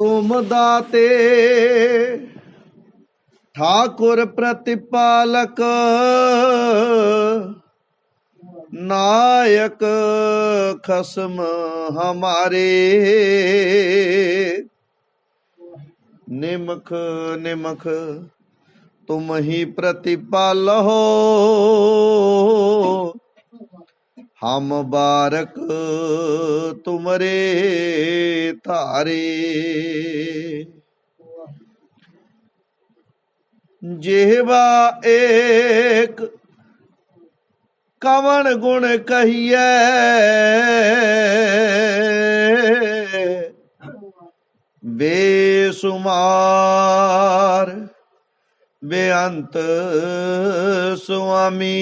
ਤੁਮ ਦਾਤੇ ਠਾਕੁਰ ਪ੍ਰਤਿਪਾਲਕ ਨਾਇਕ ਖਸਮ ਹਮਾਰੇ। ਨਿਮਖ ਨਿਮਖ ਤੁਮ ਹੀ ਪ੍ਰਤਿਪਾਲਹੁ ਹਮ ਬਾਰਕ ਤੁਮਰੇ ਧਾਰੇ। ਜਿਹਵਾ ਏਕ ਕਵਣ ਗੁਣ ਕਹੀਐ। ਬੇਸੁਮਾਰ ਬੇਅੰਤ ਸੁਆਮੀ।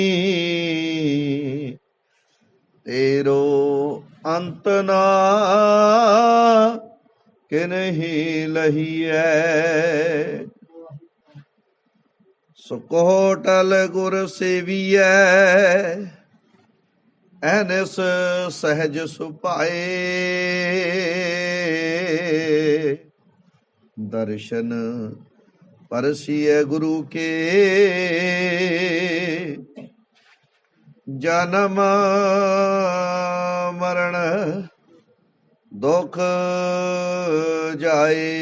ਤੇਰੋ ਅੰਤ ਨਾ ਕਿ ਨਹੀਂ ਲਹੀਐ। ਸੁਕੋਟਲ ਗੁਰ ਸੇਵੀਐ, ਐਨਸ ਸਹਿਜ ਸੁਪਾਏ ਦਰਸ਼ਨ ਪਰਸੀਏ ਗੁਰੂ ਕੇ। ਜਨਮ ਮਰਨ ਦੁਖ ਜਾਏ।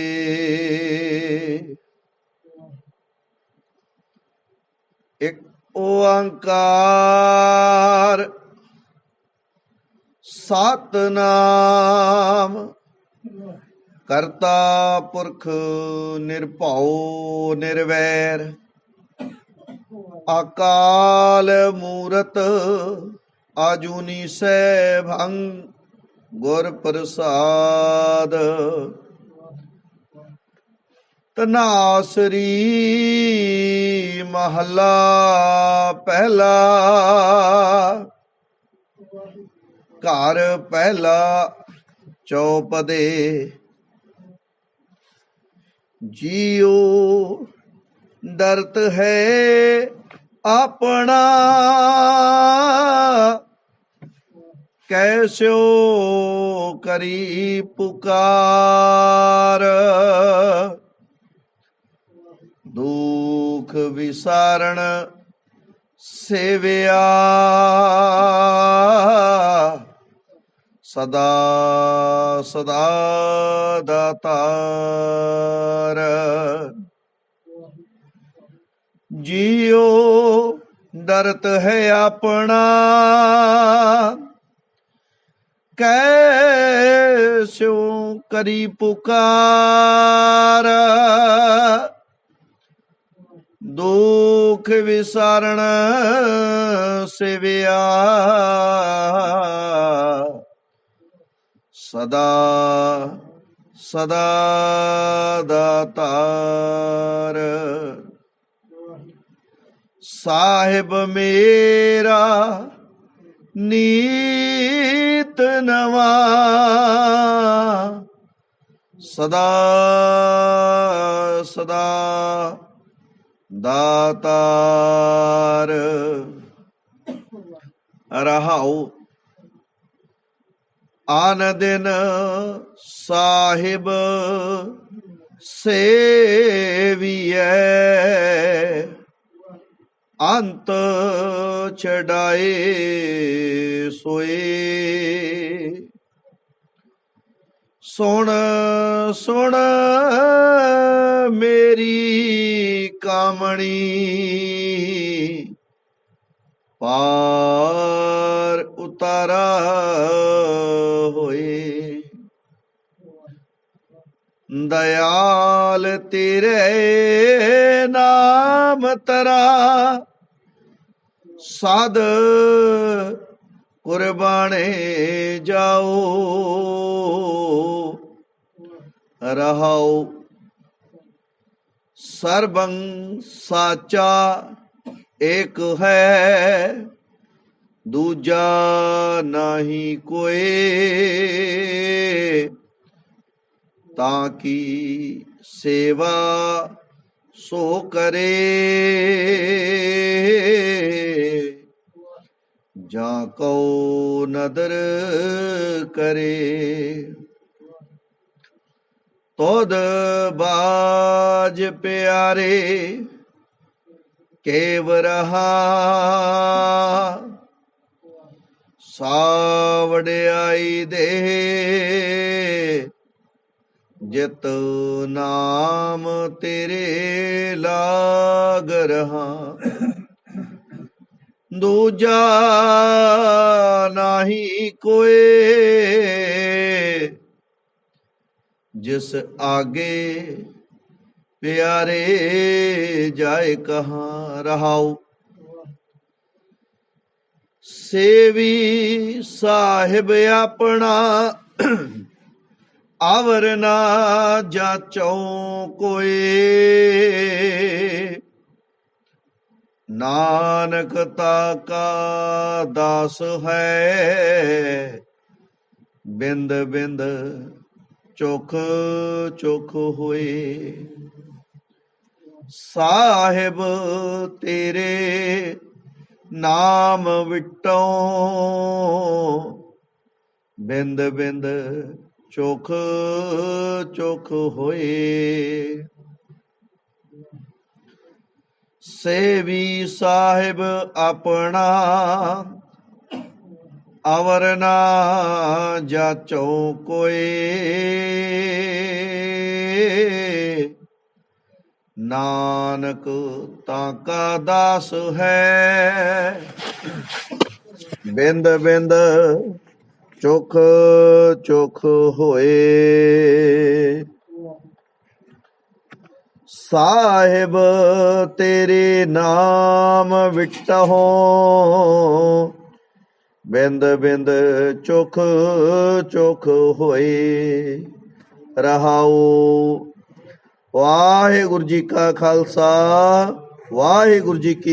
ਇੱਕ ਓੰਕਾਰ ਸਤਨਾਮ ਕਰਤਾ ਪੁਰਖ ਨਿਰਭਉ ਨਿਰਵੈਰ। अकाल मूरत आजुनी से भंग गुर प्रसाद। तनासरी महला पहला घर पहला, चौपदे जियो दर्द है ਆਪਣਾ ਕੈਸਿਓ ਕਰੀ ਪੁਕਾਰ। ਦੁਖ ਵਿਸਾਰਣ ਸੇਵਿਆ। ਸਦਾ ਸਦਾ ਦਾਤਾਰ। ਜੀਉ ਦਰਤ ਹੈ ਆਪਣਾ। ਕੈਸਿਉ ਕਰੀ ਪੁਕਾਰ। ਦੁਖ ਵਿਸਾਰਣ ਸਿਵਿਆ। ਸਦਾ ਸਦਾ ਦਾਤਾਰ ਸਾਹਿਬ ਮੇਰਾ ਨੀਤ ਨਵਾ। ਸਦਾ ਸਦਾ ਦਾਤਾਰ ਰਹਾਉ। ਆਨ ਦਿਨ ਸਾਹਿਬ ਸੇਵੀਐ। ਅੰਤ ਛਡਾਏ ਸੋਏ। ਸੁਣ ਸੁਣ ਮੇਰੀ ਕਾਮਣੀ ਪਾਰ ਉਤਾਰਾ ਹੋਏ। ਦਇਆਲ ਤੇਰੇ ਨਾਮ ਤਰਾ ਸਾਧ ਕੁਰਬਾਨੇ ਜਾਓ। ਰਹਾਉ ਸਰਬੰ ਸਾਚਾ ਇੱਕ ਹੈ, ਦੂਜਾ ਨਹੀਂ ਕੋਏ। ਤਾਂ ਕੀ ਸੇਵਾ ਸੋ ਕਰੇ। ਜਾਂ ਕੋ ਨਦਰ ਕਰੇ। ਤੋਦ ਬਾਜ ਪਿਆਰੇ, ਕੇਵ ਰਹਾ। ਸਾਵੜਾਈ ਦੇ ਜਿਤ ਨਾਮ ਤੇਰੇ ਲਾਗ ਰਹਾ। ਦੂਜਾ ਨਹੀਂ ਕੋਏ, ਜਿਸ ਆਗੇ ਪਿਆਰੇ ਜਾਏ ਕਹਾ ਰਹਾਉ। ਸੇਵੀ ਸਾਹਿਬ ਆਪਣਾ ਆਵਰ ਨਾ ਜਾਚੋ ਕੋਏ ਨਾਨਕ ਤਾ ਕਾ ਦਾਸ ਹੈ। ਬਿੰਦ ਬਿੰਦ ਚੁਖ ਚੁਖ ਹੋਏ। ਸਾਹਿਬ ਤੇਰੇ ਨਾਮ ਵਿਟੋ ਬਿੰਦ ਬਿੰਦ ਚੁਖ ਚੁਖ ਹੋਏ। ਸੇਵੀ ਸਾਹਿਬ ਆਪਣਾ ਅਵਰ ਨਾ ਜਾਚੋ ਕੋਏ ਨਾਨਕ ਤਾਂ ਕਾ ਦਾਸ ਹੈ। ਬਿੰਦ ਬਿੰਦ ਚੁਖ ਚੁਖ ਹੋਏ। ਸਾਹਿਬ, ਤੇਰੇ ਨਾਮ ਵਿਟਹੁ ਬਿੰਦ ਬਿੰਦ ਚੁਖ ਚੁਖ ਹੋਏ ਰਹਾਉ। ਵਾਹਿਗੁਰੂ ਜੀ ਕਾ ਖਾਲਸਾ, ਵਾਹਿਗੁਰੂ ਜੀ ਕੀ